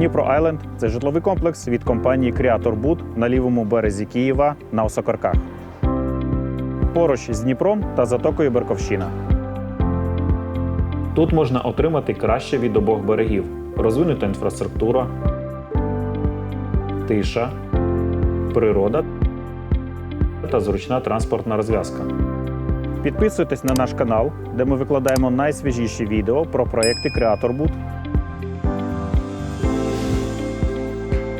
Дніпро Айленд це житловий комплекс від компанії Creator Boot на лівому березі Києва на Осокорках. Поруч з Дніпром та затокою Берковщина. Тут можна отримати краще від обох берегів: розвинута інфраструктура, тиша, природа та зручна транспортна розв'язка. Підписуйтесь на наш канал, де ми викладаємо найсвіжіші відео про проекти Creator Boot.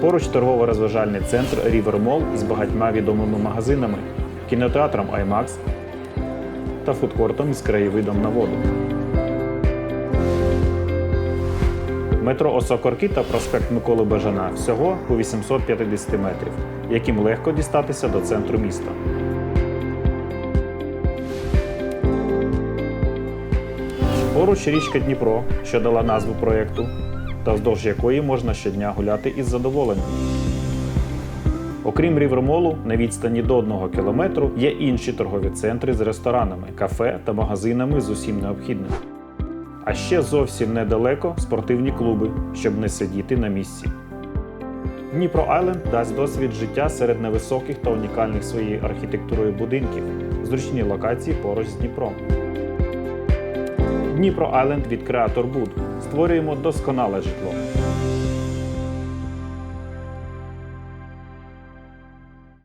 Поруч торгово-розважальний центр River Mall з багатьма відомими магазинами, кінотеатром IMAX та фудкортом з краєвидом на воду. Метро Осокорки та проспект Миколи Бажана всього по 850 метрів, яким легко дістатися до центру міста. Поруч річка Дніпро, що дала назву проєкту, та вздовж якої можна щодня гуляти із задоволенням. Окрім рівермолу, на відстані до одного кілометру є інші торгові центри з ресторанами, кафе та магазинами з усім необхідним. А ще зовсім недалеко спортивні клуби, щоб не сидіти на місці. Дніпро Айленд дасть досвід життя серед невисоких та унікальних своєю архітектурою будинків, зручні локації поруч з Дніпром. Дніпро Айленд від Креатор Буд. Створюємо досконале житло.